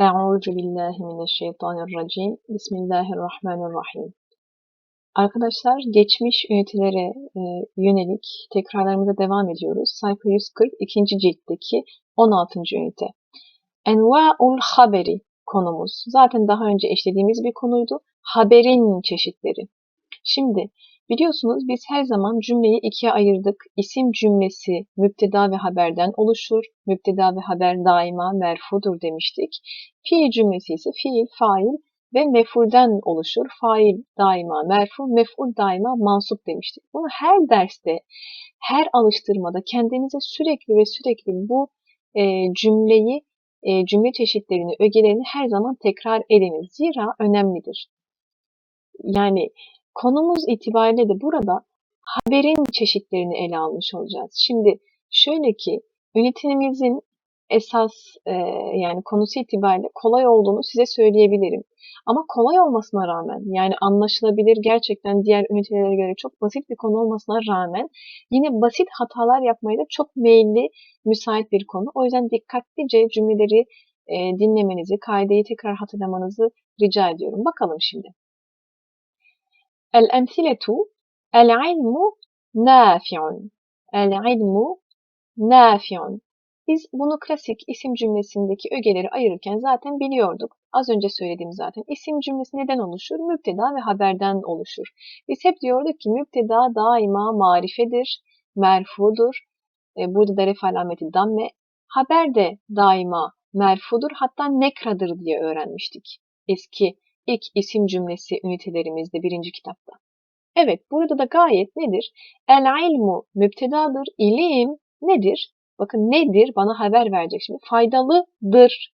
Euzu billahi mineşşeytanirracim. Bismillahirrahmanirrahim. Arkadaşlar geçmiş ünitelere e, yönelik tekrarlarımıza devam ediyoruz. Sayfa 140 ikinci ciltteki 16. ünite. Enva'ul haberi konumuz. Zaten daha önce işlediğimiz bir konuydu. Haberin çeşitleri. Şimdi biliyorsunuz biz her zaman cümleyi ikiye ayırdık. İsim cümlesi müpteda ve haberden oluşur. Müpteda ve haber daima merfudur demiştik. Fiil cümlesi ise fiil, fail ve mefulden oluşur. Fail daima merfu, meful daima mansup demiştik. Bunu her derste, her alıştırmada kendinize sürekli ve sürekli bu e, cümleyi, e, cümle çeşitlerini, ögelerini her zaman tekrar ediniz. Zira önemlidir. Yani konumuz itibariyle de burada haberin çeşitlerini ele almış olacağız. Şimdi şöyle ki ünitemizin esas e, yani konusu itibariyle kolay olduğunu size söyleyebilirim. Ama kolay olmasına rağmen yani anlaşılabilir gerçekten diğer ünitelere göre çok basit bir konu olmasına rağmen yine basit hatalar yapmaya da çok meyilli, müsait bir konu. O yüzden dikkatlice cümleleri e, dinlemenizi, kaideyi tekrar hatırlamanızı rica ediyorum. Bakalım şimdi. El-emsiletu el-ilmu nafi'un. El-ilmu nafi'un. Biz bunu klasik isim cümlesindeki ögeleri ayırırken zaten biliyorduk. Az önce söylediğim zaten. İsim cümlesi neden oluşur? Müpteda ve haberden oluşur. Biz hep diyorduk ki müpteda daima marifedir, merfudur. E, burada da ref alameti damme. Haber de daima merfudur hatta nekradır diye öğrenmiştik. Eski ilk isim cümlesi ünitelerimizde birinci kitapta. Evet burada da gayet nedir? El ilmu müptedadır. İlim nedir? Bakın nedir? Bana haber verecek şimdi. Faydalıdır.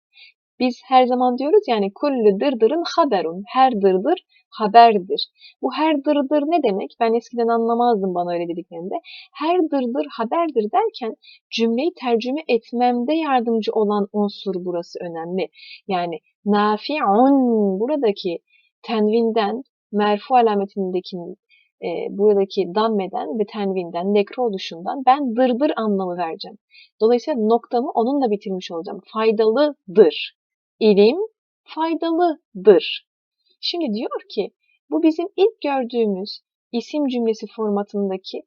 Biz her zaman diyoruz yani kullu dırdırın haberun. Her dırdır haberdir. Bu her dırdır ne demek? Ben eskiden anlamazdım bana öyle dediklerinde. Her dırdır haberdir derken cümleyi tercüme etmemde yardımcı olan unsur burası önemli. Yani nafi'un buradaki tenvinden merfu alametindeki e, buradaki dammeden ve tenvinden, nekro oluşundan ben dırdır anlamı vereceğim. Dolayısıyla noktamı onunla bitirmiş olacağım. Faydalıdır. İlim faydalıdır. Şimdi diyor ki bu bizim ilk gördüğümüz isim cümlesi formatındaki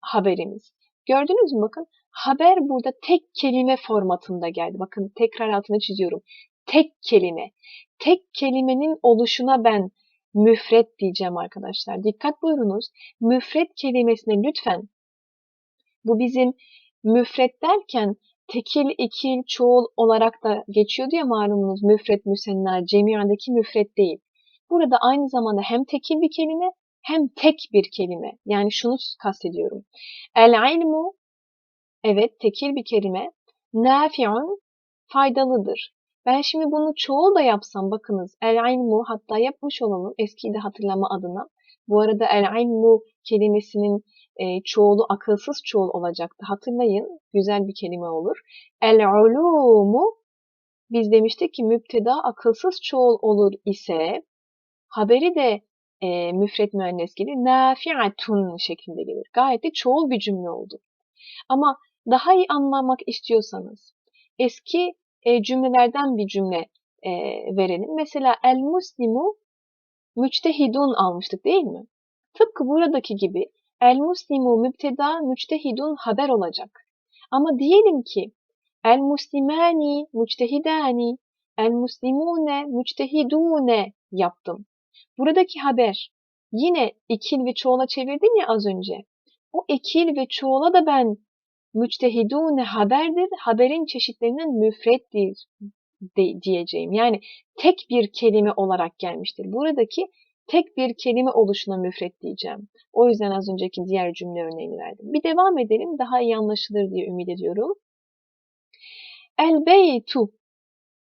haberimiz. Gördünüz mü bakın haber burada tek kelime formatında geldi. Bakın tekrar altını çiziyorum. Tek kelime. Tek kelimenin oluşuna ben müfret diyeceğim arkadaşlar. Dikkat buyurunuz. Müfret kelimesine lütfen bu bizim müfret derken tekil, ikil, çoğul olarak da geçiyordu ya malumunuz müfret, müsenna, cemiyandaki müfret değil. Burada aynı zamanda hem tekil bir kelime hem tek bir kelime. Yani şunu kastediyorum. El ilmu evet tekil bir kelime. Nafi'un faydalıdır. Ben şimdi bunu çoğul da yapsam bakınız el ilmu hatta yapmış olalım eskiyi de hatırlama adına. Bu arada el ilmu kelimesinin e, çoğulu akılsız çoğul olacaktı. Hatırlayın güzel bir kelime olur. El ulumu biz demiştik ki müpteda akılsız çoğul olur ise haberi de e, müfret müennes gelir. Nafi'atun şeklinde gelir. Gayet de çoğul bir cümle oldu. Ama daha iyi anlamak istiyorsanız eski e, cümlelerden bir cümle e, verelim. Mesela el muslimu müçtehidun almıştık değil mi? Tıpkı buradaki gibi el muslimu mübteda müçtehidun haber olacak. Ama diyelim ki el muslimani müçtehidani el muslimune müçtehidune yaptım. Buradaki haber yine ikil ve çoğula çevirdim ya az önce. O ekil ve çoğula da ben müçtehidune haberdir, haberin çeşitlerinden müfrettir de, diyeceğim. Yani tek bir kelime olarak gelmiştir. Buradaki tek bir kelime oluşuna müfret diyeceğim. O yüzden az önceki diğer cümle örneğini verdim. Bir devam edelim. Daha iyi anlaşılır diye ümit ediyorum. El beytu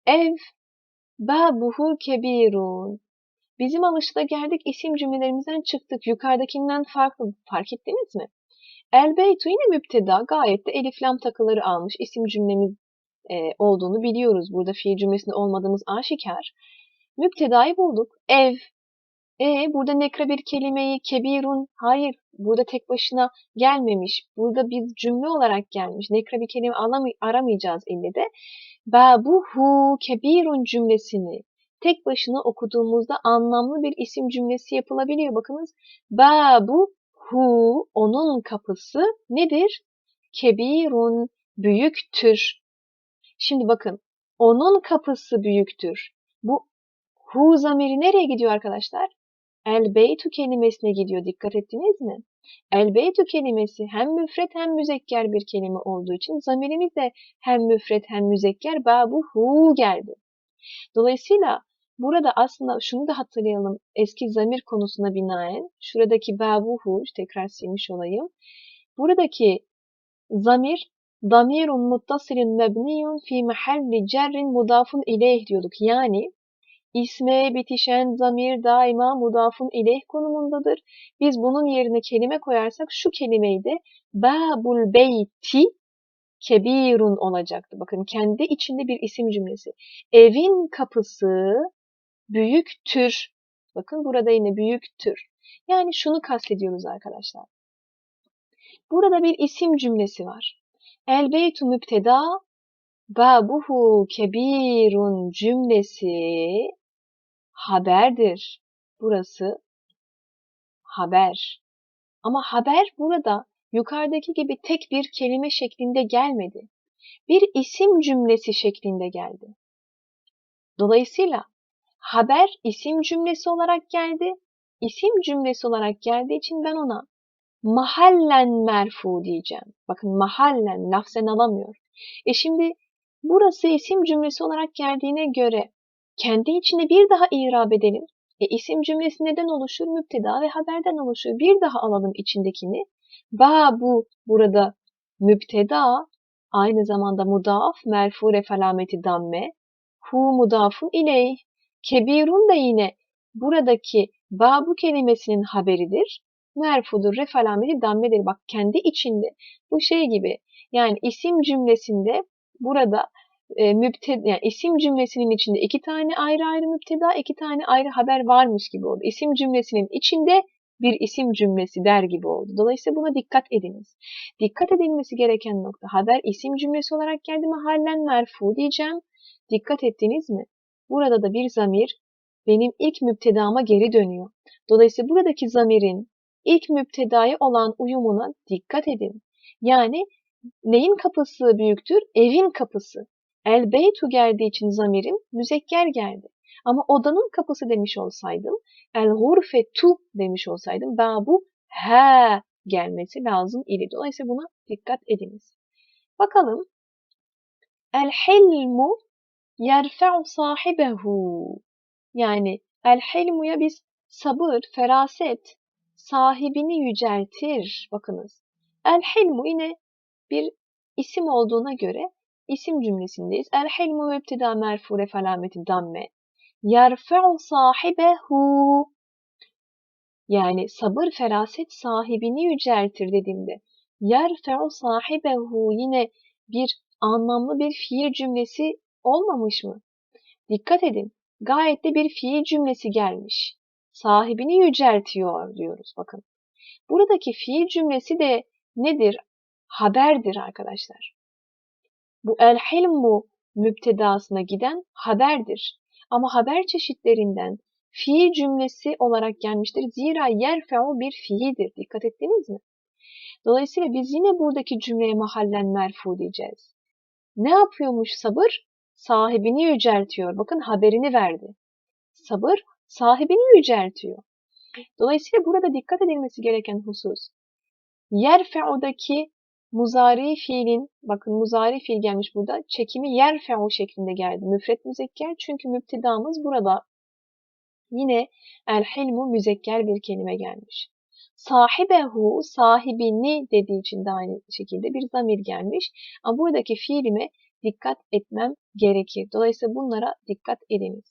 ev babuhu kebirun. Bizim alışıda geldik isim cümlelerimizden çıktık. Yukarıdakinden farklı. Fark ettiniz mi? El beytu yine müpteda gayet de elif lam takıları almış isim cümlemiz e, olduğunu biliyoruz. Burada fiil cümlesinde olmadığımız aşikar. Müptedayı bulduk. Ev. E burada nekra bir kelimeyi kebirun hayır burada tek başına gelmemiş. Burada bir cümle olarak gelmiş. Nekra bir kelime aramayacağız ille de. Babuhu kebirun cümlesini tek başına okuduğumuzda anlamlı bir isim cümlesi yapılabiliyor. Bakınız babu hu onun kapısı nedir? Kebirun büyüktür. Şimdi bakın onun kapısı büyüktür. Bu hu zamiri nereye gidiyor arkadaşlar? El beytu kelimesine gidiyor. Dikkat ettiniz mi? El beytu kelimesi hem müfret hem müzekker bir kelime olduğu için zamirimiz de hem müfret hem müzekker babu hu geldi. Dolayısıyla burada aslında şunu da hatırlayalım eski zamir konusuna binaen. Şuradaki babuhu tekrar silmiş olayım. Buradaki zamir damirun muttasilun mebniyun fi mahalli cerrin mudafun ileyh diyorduk. Yani isme bitişen zamir daima mudafun ileyh konumundadır. Biz bunun yerine kelime koyarsak şu kelimeyi de babul beyti kebirun olacaktı. Bakın kendi içinde bir isim cümlesi. Evin kapısı büyüktür. Bakın burada yine büyüktür. Yani şunu kastediyoruz arkadaşlar. Burada bir isim cümlesi var. El beytu müpteda babuhu kebirun cümlesi haberdir. Burası haber. Ama haber burada yukarıdaki gibi tek bir kelime şeklinde gelmedi. Bir isim cümlesi şeklinde geldi. Dolayısıyla haber isim cümlesi olarak geldi. İsim cümlesi olarak geldiği için ben ona mahallen merfu diyeceğim. Bakın mahallen lafzen alamıyor. E şimdi burası isim cümlesi olarak geldiğine göre kendi içine bir daha irab edelim. E isim cümlesi neden oluşur? Müpteda ve haberden oluşur. Bir daha alalım içindekini. Ba bu burada müpteda aynı zamanda mudaf merfu refalameti damme hu mudafun ileyh kebirun da yine buradaki babu kelimesinin haberidir. Merfudur, refalameti dammedir. Bak kendi içinde bu şey gibi yani isim cümlesinde burada e, müpteda, yani isim cümlesinin içinde iki tane ayrı ayrı müpteda, iki tane ayrı haber varmış gibi oldu. İsim cümlesinin içinde bir isim cümlesi der gibi oldu. Dolayısıyla buna dikkat ediniz. Dikkat edilmesi gereken nokta haber isim cümlesi olarak geldi mi hallen merfu diyeceğim. Dikkat ettiniz mi? Burada da bir zamir benim ilk müptedama geri dönüyor. Dolayısıyla buradaki zamirin ilk müptedaya olan uyumuna dikkat edin. Yani neyin kapısı büyüktür? Evin kapısı. El beytu geldiği için zamirim müzekker geldi. Ama odanın kapısı demiş olsaydım, el gurfetu demiş olsaydım, babu he gelmesi lazım idi. Dolayısıyla buna dikkat ediniz. Bakalım. El hilmu yerfe'u sahibehu. Yani el hilmuya biz sabır, feraset, sahibini yüceltir. Bakınız. El hilmu yine bir isim olduğuna göre isim cümlesindeyiz. El hilmu mübteda merfu refalameti damme. Yerfe'u sahibehu. Yani sabır feraset sahibini yüceltir dediğimde yerfe'u sahibehu yine bir anlamlı bir fiil cümlesi olmamış mı? Dikkat edin. Gayet de bir fiil cümlesi gelmiş. Sahibini yüceltiyor diyoruz bakın. Buradaki fiil cümlesi de nedir? Haberdir arkadaşlar. Bu el hilmu müptedasına giden haberdir. Ama haber çeşitlerinden fiil cümlesi olarak gelmiştir. Zira yerfe'u bir fiildir. Dikkat ettiniz mi? Dolayısıyla biz yine buradaki cümleye mahallen merfu diyeceğiz. Ne yapıyormuş sabır? Sahibini yüceltiyor. Bakın haberini verdi. Sabır sahibini yüceltiyor. Dolayısıyla burada dikkat edilmesi gereken husus yerfe'udaki muzari fiilin, bakın muzari fiil gelmiş burada, çekimi yerfe'u şeklinde geldi. Müfret müzekker çünkü müptidamız burada yine el hilmu müzekker bir kelime gelmiş. Sahibehu, sahibini dediği için de aynı şekilde bir zamir gelmiş. Ama buradaki fiilime dikkat etmem gerekir. Dolayısıyla bunlara dikkat ediniz.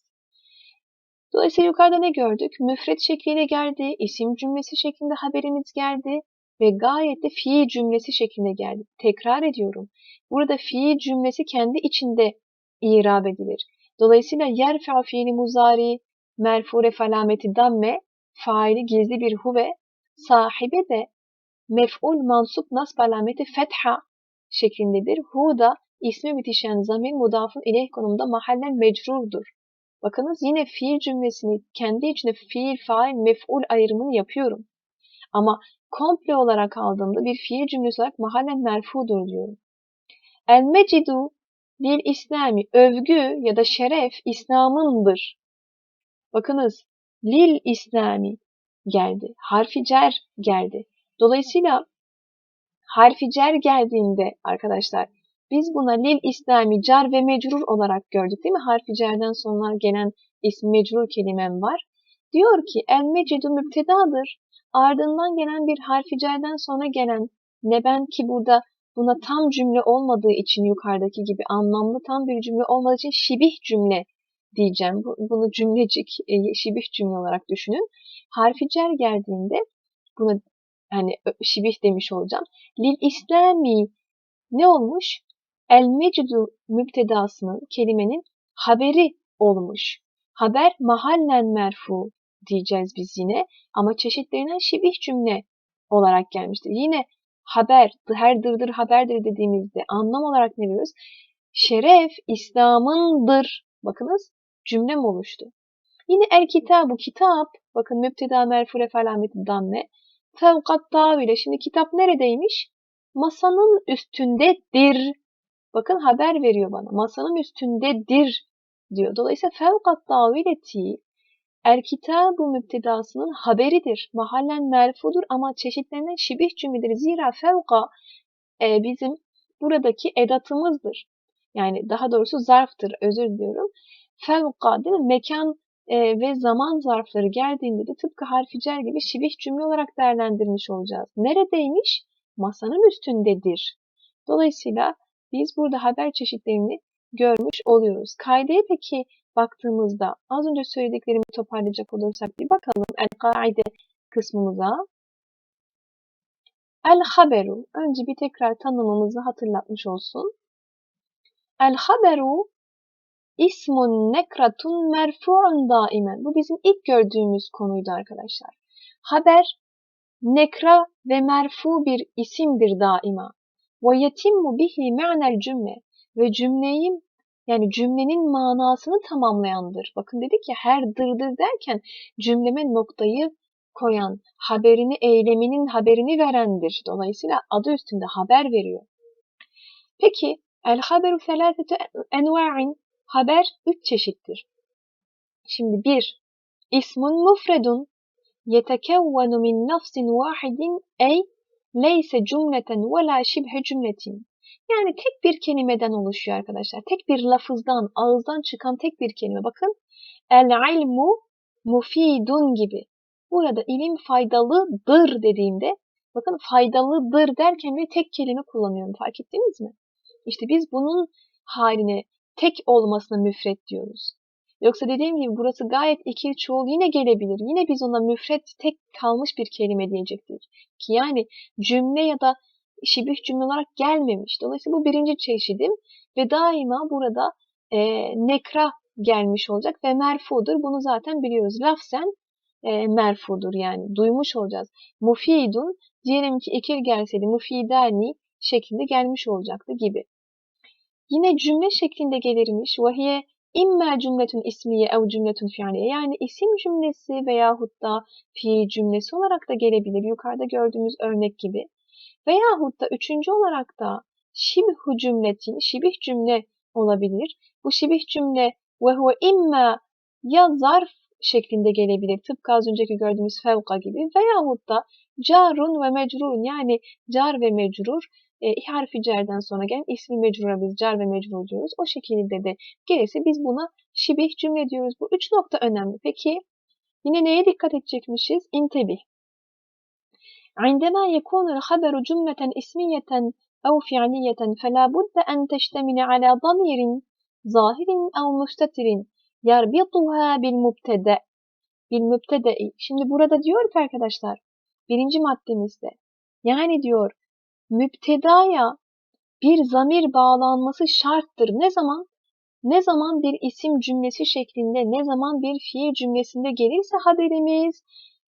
Dolayısıyla yukarıda ne gördük? Müfret şekliyle geldi, isim cümlesi şeklinde haberimiz geldi ve gayet de fiil cümlesi şeklinde geldi. Tekrar ediyorum. Burada fiil cümlesi kendi içinde irab edilir. Dolayısıyla yer fiili muzari, merfu falameti damme faili gizli bir huve, sahibi de mef'ul mansup nasb alameti fetha şeklindedir. Hu da ismi bitişen zamir mudafın ileyh konumda mahallen mecrurdur. Bakınız yine fiil cümlesini kendi içinde fiil, fail, mef'ul ayrımını yapıyorum. Ama komple olarak aldığımda bir fiil cümlesi olarak mahallen merfudur diyorum. El mecidu lil İslami övgü ya da şeref İslam'ındır. Bakınız lil İslami geldi. Harfi cer geldi. Dolayısıyla harfi cer geldiğinde arkadaşlar biz buna lil İslami car ve mecrur olarak gördük değil mi? Harfi cerden sonra gelen ismi mecrur kelimem var. Diyor ki el mecidu müptedadır. Ardından gelen bir harfi cerden sonra gelen ne ben ki burada buna tam cümle olmadığı için yukarıdaki gibi anlamlı tam bir cümle olmadığı için şibih cümle diyeceğim. Bunu cümlecik, e, şibih cümle olarak düşünün. Harfi cer geldiğinde buna hani şibih demiş olacağım. Lil İslami ne olmuş? El mecidu müptedasının kelimenin haberi olmuş. Haber mahallen merfu diyeceğiz biz yine ama çeşitlerinden şibih cümle olarak gelmiştir. Yine haber, her dırdır haberdir dediğimizde anlam olarak ne diyoruz? Şeref İslam'ındır. Bakınız cümlem oluştu. Yine el kitabu kitap. Bakın müpteda merfule felameti damme. Fevkat tavile. Şimdi kitap neredeymiş? Masanın üstündedir. Bakın haber veriyor bana. Masanın üstündedir diyor. Dolayısıyla fevkat tavileti El kitabu müptedasının haberidir. Mahallen merfudur ama çeşitlenen şibih cümledir. Zira fevka e, bizim buradaki edatımızdır. Yani daha doğrusu zarftır. Özür diliyorum. Fevka değil mi? Mekan e, ve zaman zarfları geldiğinde de tıpkı harfi cer gibi şibih cümle olarak değerlendirmiş olacağız. Neredeymiş? Masanın üstündedir. Dolayısıyla biz burada haber çeşitlerini görmüş oluyoruz. Kaideye peki baktığımızda az önce söylediklerimi toparlayacak olursak bir bakalım el-kaide kısmımıza. El-haberu. Önce bir tekrar tanımımızı hatırlatmış olsun. El-haberu ismun nekratun merfu'un daimen. Bu bizim ilk gördüğümüz konuydu arkadaşlar. Haber nekra ve merfu bir isimdir daima. Ve yetimmu bihi me'nel cümle ve cümleyi yani cümlenin manasını tamamlayandır. Bakın dedik ya her dırdır derken cümleme noktayı koyan, haberini, eyleminin haberini verendir. Dolayısıyla adı üstünde haber veriyor. Peki, el haberu felâfetü enva'in, haber üç çeşittir. Şimdi bir, ismun mufredun, yetekevvenu min nafsin vahidin ey leyse cümleten ve la şibhe cümletin. Yani tek bir kelimeden oluşuyor arkadaşlar. Tek bir lafızdan, ağızdan çıkan tek bir kelime. Bakın el ilmu mufidun gibi. Burada ilim faydalıdır dediğimde bakın faydalıdır derken bir tek kelime kullanıyorum. Fark ettiniz mi? İşte biz bunun haline tek olmasına müfret diyoruz. Yoksa dediğim gibi burası gayet ikil çoğul yine gelebilir. Yine biz ona müfret tek kalmış bir kelime diyecektik. Ki yani cümle ya da şibih cümle olarak gelmemiş. Dolayısıyla bu birinci çeşidim ve daima burada e, nekra gelmiş olacak ve merfudur. Bunu zaten biliyoruz. Lafzen e, merfudur yani duymuş olacağız. Mufidun diyelim ki ekil gelseydi mufidani şeklinde gelmiş olacaktı gibi. Yine cümle şeklinde gelirmiş. Vahiye imma cümletün ismiye ev cümletün fiiliye. Yani isim cümlesi veyahut da fiil cümlesi olarak da gelebilir. Yukarıda gördüğümüz örnek gibi. Veyahut da üçüncü olarak da şibhu cümletin, şibih cümle olabilir. Bu şibih cümle ve huve imma ya zarf şeklinde gelebilir. Tıpkı az önceki gördüğümüz fevka gibi. Veyahut da carun ve mecrun yani car ve mecrur e, harfi cerden sonra gelen ismi mecrura biz car ve mecrur diyoruz. O şekilde de gelirse biz buna şibih cümle diyoruz. Bu üç nokta önemli. Peki yine neye dikkat edecekmişiz? İntebih. عندما يكون الخبر جملة اسمية أو فعلية فلا بد أن تشتمل على ضمير ظاهر أو مستتر يربطها بالمبتدأ بالمبتدأ Şimdi burada diyor ki arkadaşlar birinci maddemizde yani diyor müptedaya bir zamir bağlanması şarttır. Ne zaman? Ne zaman bir isim cümlesi şeklinde, ne zaman bir fiil cümlesinde gelirse haberimiz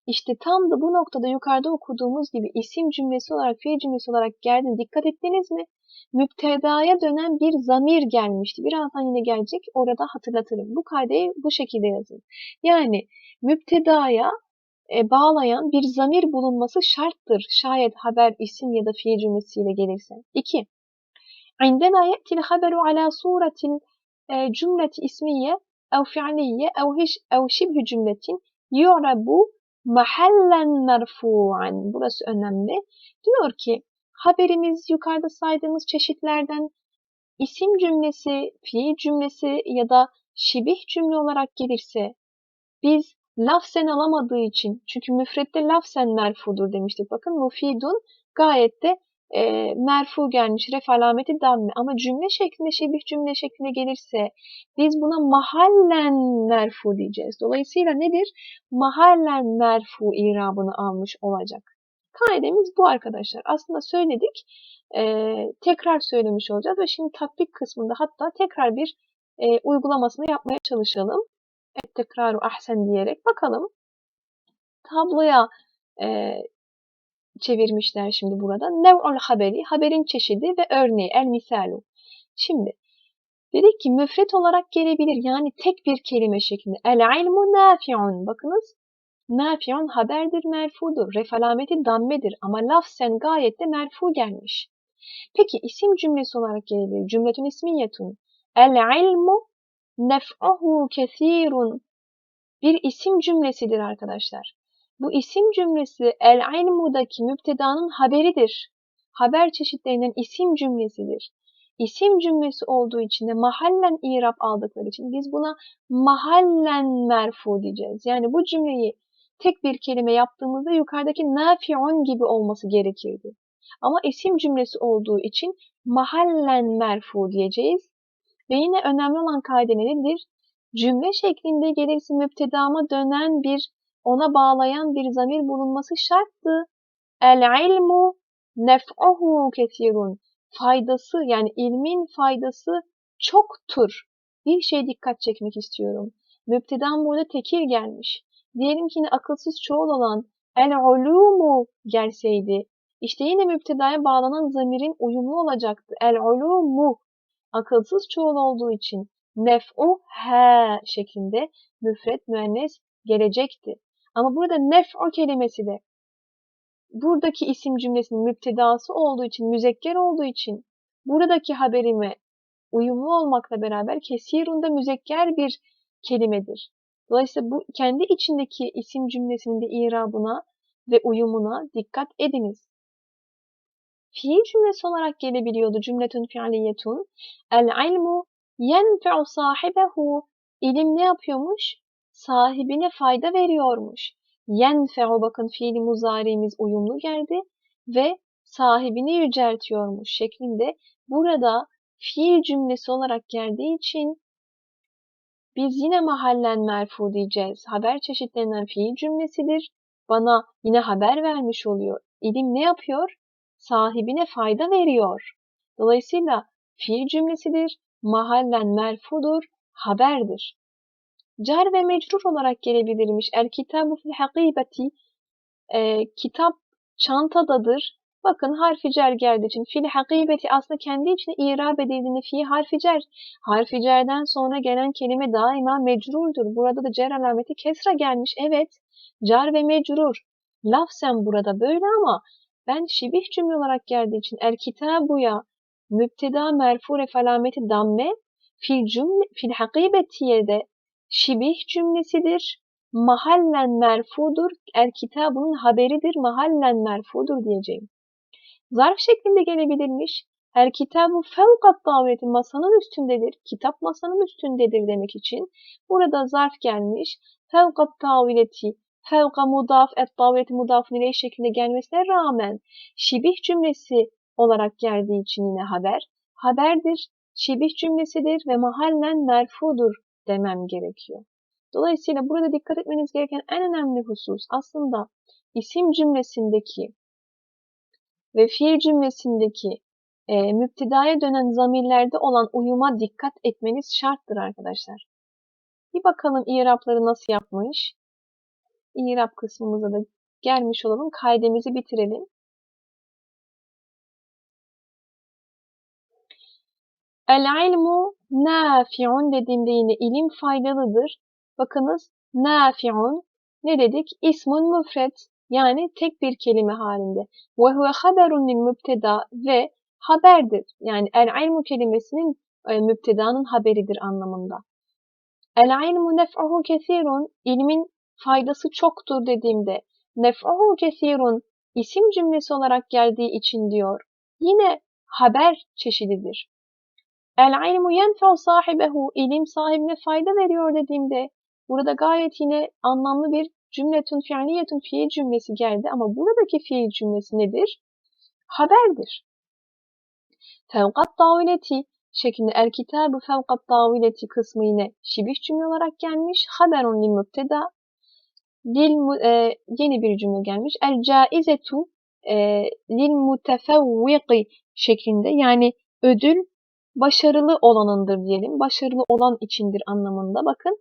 İşte tam da bu noktada yukarıda okuduğumuz gibi isim cümlesi olarak, fiil cümlesi olarak geldiğine dikkat ettiniz mi? Müptedaya dönen bir zamir gelmişti. Birazdan yine gelecek. Orada hatırlatırım. Bu kaydeyi bu şekilde yazın. Yani müptedaya e, bağlayan bir zamir bulunması şarttır. Şayet haber, isim ya da fiil cümlesiyle gelirse. 2. عندما يأتي الخبر على صورة جملة اسمية أو فعلية أو هش أو شبه جملة يعرب محلا مرفوعا. Burası önemli. Diyor ki haberimiz yukarıda saydığımız çeşitlerden isim cümlesi, fiil cümlesi ya da şibih cümle olarak gelirse biz lafzen alamadığı için çünkü müfrette lafzen merfudur demiştik. Bakın mufidun gayet de e, merfu gelmiş ref alameti damme ama cümle şeklinde şebih cümle şeklinde gelirse biz buna mahallen merfu diyeceğiz. Dolayısıyla nedir? Mahallen merfu irabını almış olacak. Kaidemiz bu arkadaşlar. Aslında söyledik. E, tekrar söylemiş olacağız ve şimdi tatbik kısmında hatta tekrar bir e, uygulamasını yapmaya çalışalım. Et tekraru ahsen diyerek bakalım. Tabloya e, çevirmişler şimdi burada. Nev'ul haberi, haberin çeşidi ve örneği, el misalu. Şimdi dedik ki müfret olarak gelebilir yani tek bir kelime şeklinde. El ilmu nafi'un. Bakınız nafi'un haberdir, merfudur. Ref alameti dammedir ama lafzen gayet de merfu gelmiş. Peki isim cümlesi olarak gelebilir. Cümletün ismiyetun. El ilmu nef'uhu kesirun. Bir isim cümlesidir arkadaşlar. Bu isim cümlesi el ilmudaki müptedanın haberidir. Haber çeşitlerinden isim cümlesidir. İsim cümlesi olduğu için de mahallen irap aldıkları için biz buna mahallen merfu diyeceğiz. Yani bu cümleyi tek bir kelime yaptığımızda yukarıdaki nafi'un gibi olması gerekirdi. Ama isim cümlesi olduğu için mahallen merfu diyeceğiz. Ve yine önemli olan kaide nedir? Cümle şeklinde gelirse müptedama dönen bir ona bağlayan bir zamir bulunması şarttı. El ilmu nef'uhu kesirun. Faydası yani ilmin faydası çoktur. Bir şey dikkat çekmek istiyorum. Müptedan burada tekir gelmiş. Diyelim ki yine akılsız çoğul olan el ulumu gelseydi. İşte yine müptedaya bağlanan zamirin uyumlu olacaktı. El ulumu akılsız çoğul olduğu için nef'u he şeklinde müfret müennes gelecekti. Ama burada nef'u kelimesi de buradaki isim cümlesinin müptedası olduğu için, müzekker olduğu için buradaki haberime uyumlu olmakla beraber kesirunda müzekker bir kelimedir. Dolayısıyla bu kendi içindeki isim cümlesinin de irabına ve uyumuna dikkat ediniz. Fiil cümlesi olarak gelebiliyordu cümletün fiiliyetun. El ilmu yenfe'u sahibehu. İlim ne yapıyormuş? Sahibine fayda veriyormuş. Yenfe'u bakın fiili muzari'miz uyumlu geldi ve sahibini yüceltiyormuş şeklinde burada fiil cümlesi olarak geldiği için biz yine mahallen merfu diyeceğiz. Haber çeşitlerinden fiil cümlesidir. Bana yine haber vermiş oluyor. İlim ne yapıyor? Sahibine fayda veriyor. Dolayısıyla fiil cümlesidir. Mahallen merfudur. Haberdir. Car ve mecrur olarak gelebilirmiş. El kitabu fil hakibeti e, kitap çantadadır. Bakın harfi cer geldiği için fil hakibeti aslında kendi içine irab edildiğinde fi harfi cer. Harfi cerden sonra gelen kelime daima mecrurdur. Burada da cer alameti kesra gelmiş. Evet car ve mecrur. Lafzen burada böyle ama ben şibih cümle olarak geldiği için el kitabuya müpteda merfu ref alameti damme fil cümle fil hakibetiye de şibih cümlesidir. Mahallen merfudur. El kitabının haberidir. Mahallen merfudur diyeceğim. Zarf şeklinde gelebilirmiş. El kitabu fevkat daveti masanın üstündedir. Kitap masanın üstündedir demek için. Burada zarf gelmiş. Fevkat tavileti fevka mudaf et daveti mudaf iley şeklinde gelmesine rağmen şibih cümlesi olarak geldiği için yine haber. Haberdir, şibih cümlesidir ve mahallen merfudur demem gerekiyor. Dolayısıyla burada dikkat etmeniz gereken en önemli husus aslında isim cümlesindeki ve fiil cümlesindeki e, müptedaya dönen zamirlerde olan uyuma dikkat etmeniz şarttır arkadaşlar. Bir bakalım irapları nasıl yapmış. İrab kısmımıza da gelmiş olalım. Kaidemizi bitirelim. El ilmu nafi'un dediğimde yine ilim faydalıdır. Bakınız nafi'un ne dedik? İsmun müfret yani tek bir kelime halinde. Ve huve haberun lil mübteda ve haberdir. Yani el ilmu kelimesinin e, mübtedanın haberidir anlamında. El ilmu nef'uhu kesirun ilmin faydası çoktur dediğimde nef'uhu kesirun isim cümlesi olarak geldiği için diyor. Yine haber çeşididir. El ilmu yenfe'u sahibehu ilim sahibine fayda veriyor dediğimde burada gayet yine anlamlı bir cümletun fiiliyetun fiil cümlesi geldi ama buradaki fiil cümlesi nedir? Haberdir. Fevkat davileti şeklinde el kitabı fevkat davileti kısmı yine şibih cümle olarak gelmiş. Haberun lil mübteda lil, e, yeni bir cümle gelmiş. El caizetu e, lil mutefevviki şeklinde yani ödül başarılı olanındır diyelim. Başarılı olan içindir anlamında. Bakın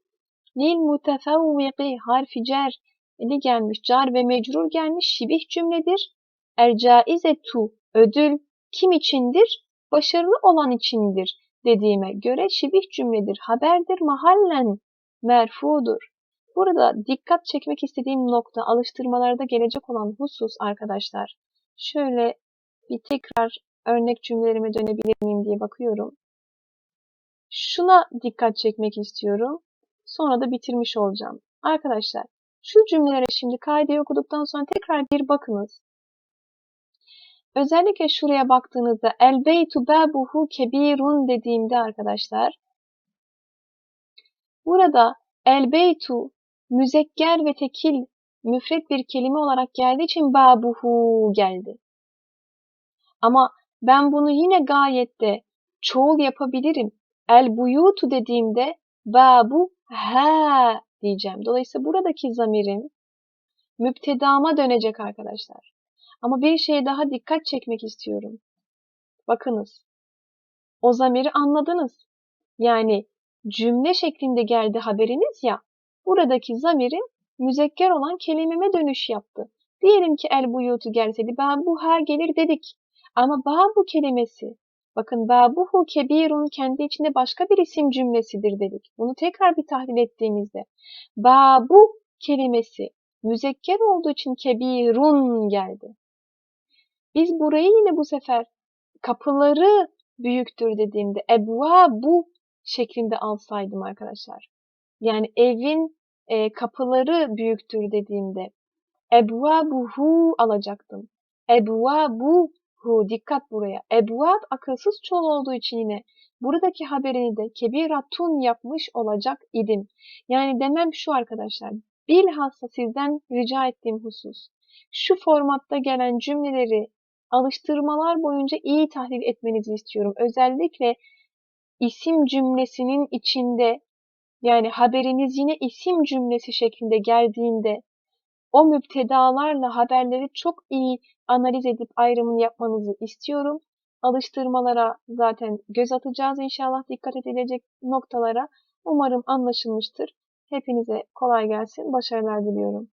lil mutefevviki harfi cer li gelmiş. Car ve mecrur gelmiş. Şibih cümledir. El caizetu ödül kim içindir? Başarılı olan içindir dediğime göre şibih cümledir. Haberdir. Mahallen merfudur. Burada dikkat çekmek istediğim nokta alıştırmalarda gelecek olan husus arkadaşlar. Şöyle bir tekrar örnek cümlelerime dönebilir miyim diye bakıyorum. Şuna dikkat çekmek istiyorum. Sonra da bitirmiş olacağım. Arkadaşlar şu cümlelere şimdi kaideyi okuduktan sonra tekrar bir bakınız. Özellikle şuraya baktığınızda el beytu babuhu kebirun dediğimde arkadaşlar burada el beytu müzekker ve tekil müfret bir kelime olarak geldiği için babuhu geldi. Ama ben bunu yine gayet de çoğul yapabilirim. El buyutu dediğimde babu ha diyeceğim. Dolayısıyla buradaki zamirim müptedama dönecek arkadaşlar. Ama bir şeye daha dikkat çekmek istiyorum. Bakınız. O zamiri anladınız. Yani cümle şeklinde geldi haberiniz ya. Buradaki zamirin müzekker olan kelimeme dönüş yaptı. Diyelim ki el buyutu gelseydi ben bu ha gelir dedik. Ama babu kelimesi bakın babuhu kebirun kendi içinde başka bir isim cümlesidir dedik. Bunu tekrar bir tahlil ettiğimizde babu kelimesi müzekker olduğu için kebirun geldi. Biz burayı yine bu sefer kapıları büyüktür dediğimde bu şeklinde alsaydım arkadaşlar. Yani evin e, kapıları büyüktür dediğimde buhu alacaktım. buhu dikkat buraya. Ebvab akılsız çoğul olduğu için yine buradaki haberini de kebiratun yapmış olacak idim. Yani demem şu arkadaşlar. Bilhassa sizden rica ettiğim husus. Şu formatta gelen cümleleri alıştırmalar boyunca iyi tahlil etmenizi istiyorum. Özellikle isim cümlesinin içinde yani haberiniz yine isim cümlesi şeklinde geldiğinde o müptedalarla haberleri çok iyi analiz edip ayrımını yapmanızı istiyorum. Alıştırmalara zaten göz atacağız inşallah dikkat edilecek noktalara. Umarım anlaşılmıştır. Hepinize kolay gelsin. Başarılar diliyorum.